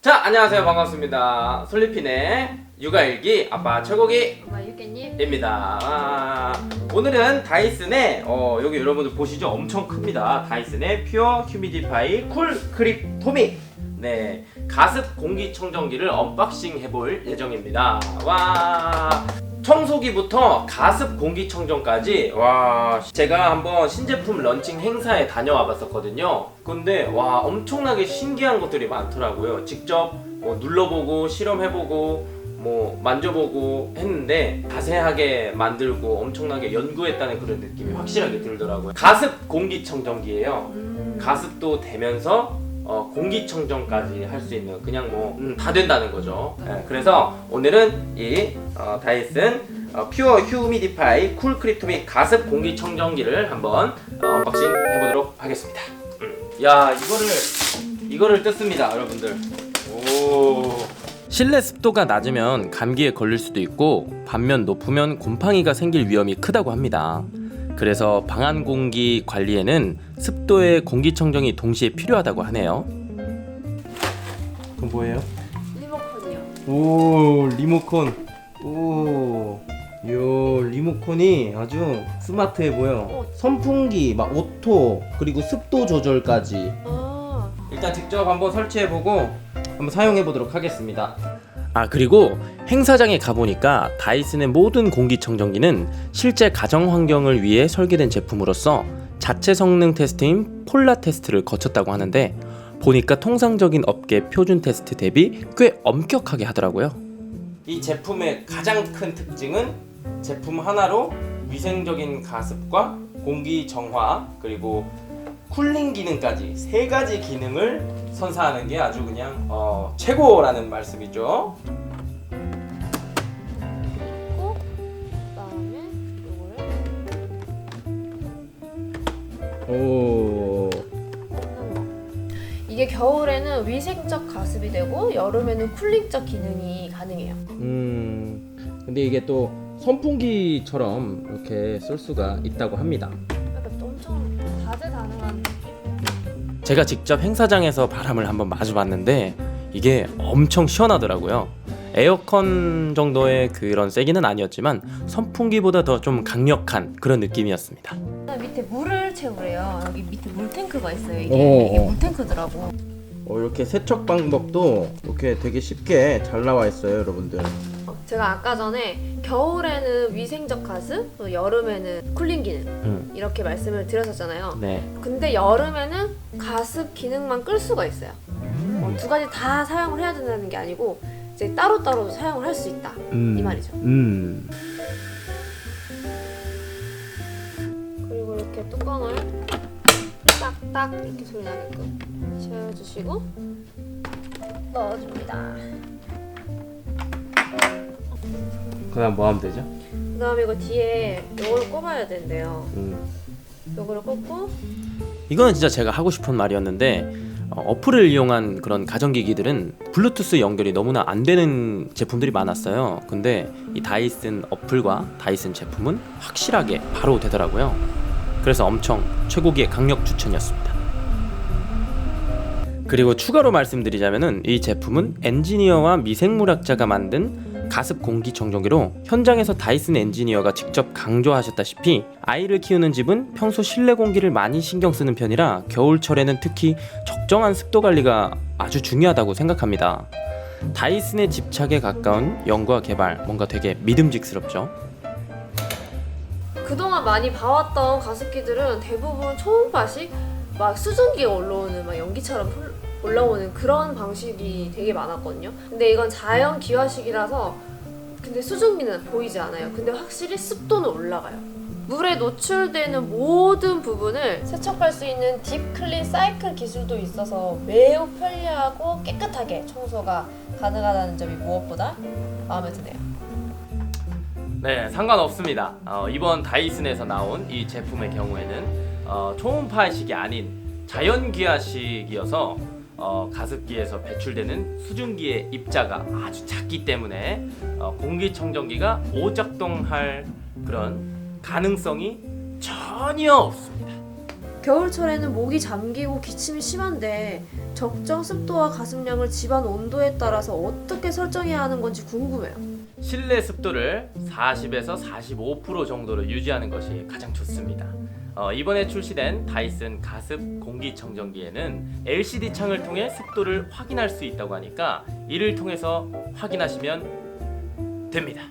자, 안녕하세요. 반갑습니다. 솔리핀의 육아일기 아빠 최고기 엄마 유깨님 입니다. 아, 오늘은 다이슨의 어, 여기 여러분들 보시죠 엄청 큽니다. 다이슨의 퓨어 휴미디파이 쿨 크립 토믹 네 가습 공기청정기를 언박싱 해볼 예정입니다. 와 청소기부터 가습 공기청정까지 와 제가 한번 신제품 런칭 행사에 다녀와 봤었거든요. 근데 와 엄청나게 신기한 것들이 많더라고요. 직접 뭐 눌러보고 실험해보고 뭐 만져보고 했는데 자세하게 만들고 엄청나게 연구했다는 그런 느낌이 확실하게 들더라고요. 가습 공기청정기예요. 음. 가습도 되면서 어, 공기청정까지 할 수 있는 그냥 뭐 다 된다는 거죠. 예, 그래서 오늘은 이 어, 다이슨 어, 퓨어 휴미디파이 쿨 크립토믹 가습 공기청정기를 한번 어, 언박싱 해보도록 하겠습니다. 음. 야 이거를 이거를 뜯습니다, 여러분들. 오. 실내 습도가 낮으면 감기에 걸릴 수도 있고 반면 높으면 곰팡이가 생길 위험이 크다고 합니다. 그래서 방안 공기 관리에는 습도의 공기청정이 동시에 필요하다고 하네요. 그건 뭐예요? 리모컨이요. 오 리모컨. 오. 요 리모컨이 아주 스마트해 보여. 어. 선풍기, 막 오토, 그리고 습도 조절까지. 아 일단 직접 한번 설치해 보고 한번 사용해 보도록 하겠습니다. 아 그리고 행사장에 가보니까 다이슨의 모든 공기청정기는 실제 가정 환경을 위해 설계된 제품으로서 자체 성능 테스트인 폴라 테스트를 거쳤다고 하는데 보니까 통상적인 업계 표준 테스트 대비 꽤 엄격하게 하더라고요. 이 제품의 가장 큰 특징은 제품 하나로 위생적인 가습과 공기 정화 그리고 쿨링 기능까지 세 가지 기능을 선사하는 게 아주 그냥 어, 최고라는 말씀이죠. 그리고 그다음에 요거를 오. 꽂는 거. 이게 겨울에는 위생적 가습이 되고 여름에는 쿨링적 기능이 가능해요. 음. 근데 이게 또 선풍기처럼 이렇게 쓸 수가 있다고 합니다. 약간 엄청 다재다능한 제가 직접 행사장에서 바람을 한번 마주 봤는데 이게 엄청 시원하더라고요. 에어컨 정도의 그런 세기는 아니었지만 선풍기보다 더 좀 강력한 그런 느낌이었습니다. 그다음 밑에 물을 채우래요. 여기 밑에 물 탱크가 있어요. 이게 오, 이게 오. 물 탱크더라고. 어, 이렇게 세척 방법도 이렇게 되게 쉽게 잘 나와 있어요, 여러분들. 제가 아까 전에 겨울에는 위생적 가습, 또 여름에는 쿨링 기능 음. 이렇게 말씀을 드렸었잖아요. 네. 근데 여름에는 가습 기능만 끌 수가 있어요. 어, 두 가지 다 사용을 해야 된다는 게 아니고 이제 따로따로 사용을 할 수 있다 음. 이 말이죠. 음. 그리고 이렇게 뚜껑을 딱딱 이렇게 소리 나게끔 채워주시고 넣어줍니다. 그다음 뭐 하면 되죠? 그다음에 이거 뒤에 이걸 꼽아야 된대요. 음. 이거를 꼽고 이거는 진짜 제가 하고 싶은 말이었는데 어, 어플을 이용한 그런 가전기기들은 블루투스 연결이 너무나 안 되는 제품들이 많았어요. 근데 이 다이슨 어플과 다이슨 제품은 확실하게 바로 되더라고요. 그래서 엄청 최고기의 강력 추천이었습니다. 그리고 추가로 말씀드리자면은 이 제품은 엔지니어와 미생물학자가 만든 가습 공기 청정기로 현장에서 다이슨 엔지니어가 직접 강조하셨다시피 아이를 키우는 집은 평소 실내 공기를 많이 신경 쓰는 편이라 겨울철에는 특히 적정한 습도 관리가 아주 중요하다고 생각합니다. 다이슨의 집착에 가까운 연구와 개발 뭔가 되게 믿음직스럽죠. 그동안 많이 봐왔던 가습기들은 대부분 초음파식 막 수증기가 올라오는 막 연기처럼 훌- 올라오는 그런 방식이 되게 많았거든요. 근데 이건 자연 기화식이라서 근데 수증기는 보이지 않아요. 근데 확실히 습도는 올라가요. 물에 노출되는 모든 부분을 세척할 수 있는 딥 클린 사이클 기술도 있어서 매우 편리하고 깨끗하게 청소가 가능하다는 점이 무엇보다 마음에 드네요. 네, 상관없습니다. 어, 이번 다이슨에서 나온 이 제품의 경우에는 어, 초음파식이 아닌 자연기화식이어서 어, 가습기에서 배출되는 수증기의 입자가 아주 작기 때문에 어, 공기청정기가 오작동할 그런 가능성이 전혀 없습니다. 겨울철에는 목이 잠기고 기침이 심한데 적정 습도와 가습량을 집안 온도에 따라서 어떻게 설정해야 하는 건지 궁금해요. 실내 습도를 40에서 45% 정도로 유지하는 것이 가장 좋습니다. 어, 이번에 출시된 다이슨 가습 공기청정기에는 LCD 창을 통해 습도를 확인할 수 있다고 하니까 이를 통해서 확인하시면 됩니다.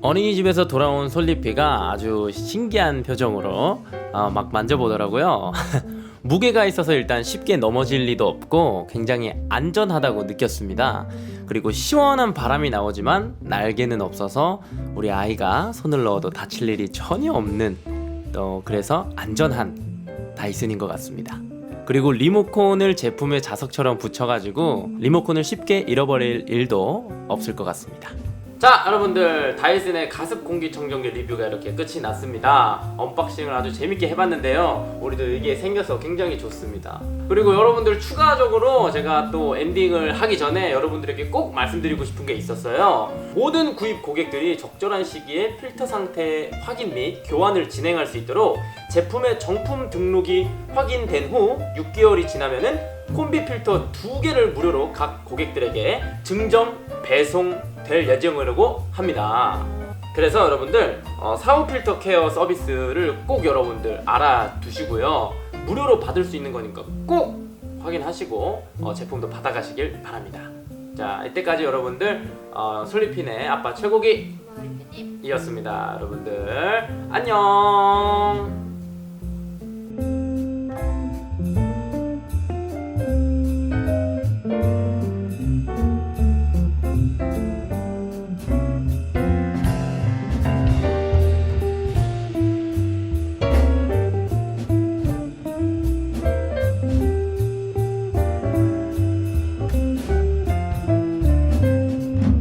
어린이집에서 돌아온 솔리피가 아주 신기한 표정으로 어, 막 만져보더라고요. 무게가 있어서 일단 쉽게 넘어질 리도 없고 굉장히 안전하다고 느꼈습니다. 그리고 시원한 바람이 나오지만 날개는 없어서 우리 아이가 손을 넣어도 다칠 일이 전혀 없는 또 그래서 안전한 다이슨인 것 같습니다. 그리고 리모컨을 제품의 자석처럼 붙여가지고 리모컨을 쉽게 잃어버릴 일도 없을 것 같습니다. 자 여러분들 다이슨의 가습 공기청정기 리뷰가 이렇게 끝이 났습니다. 언박싱을 아주 재밌게 해봤는데요. 우리도 이게 생겨서 굉장히 좋습니다. 그리고 여러분들 추가적으로 제가 또 엔딩을 하기 전에 여러분들에게 꼭 말씀드리고 싶은 게 있었어요. 모든 구입 고객들이 적절한 시기에 필터 상태 확인 및 교환을 진행할 수 있도록 제품의 정품 등록이 확인된 후 6개월이 지나면은 콤비 필터 두 개를 무료로 각 고객들에게 증정 배송 될 예정이라고 합니다. 그래서 여러분들 어, 사후 필터 케어 서비스를 꼭 여러분들 알아두시고요. 무료로 받을 수 있는 거니까 꼭 확인하시고 어, 제품도 받아가시길 바랍니다. 자 이때까지 여러분들 어, 솔리핀의 아빠 최고기 이었습니다. 여러분들 안녕.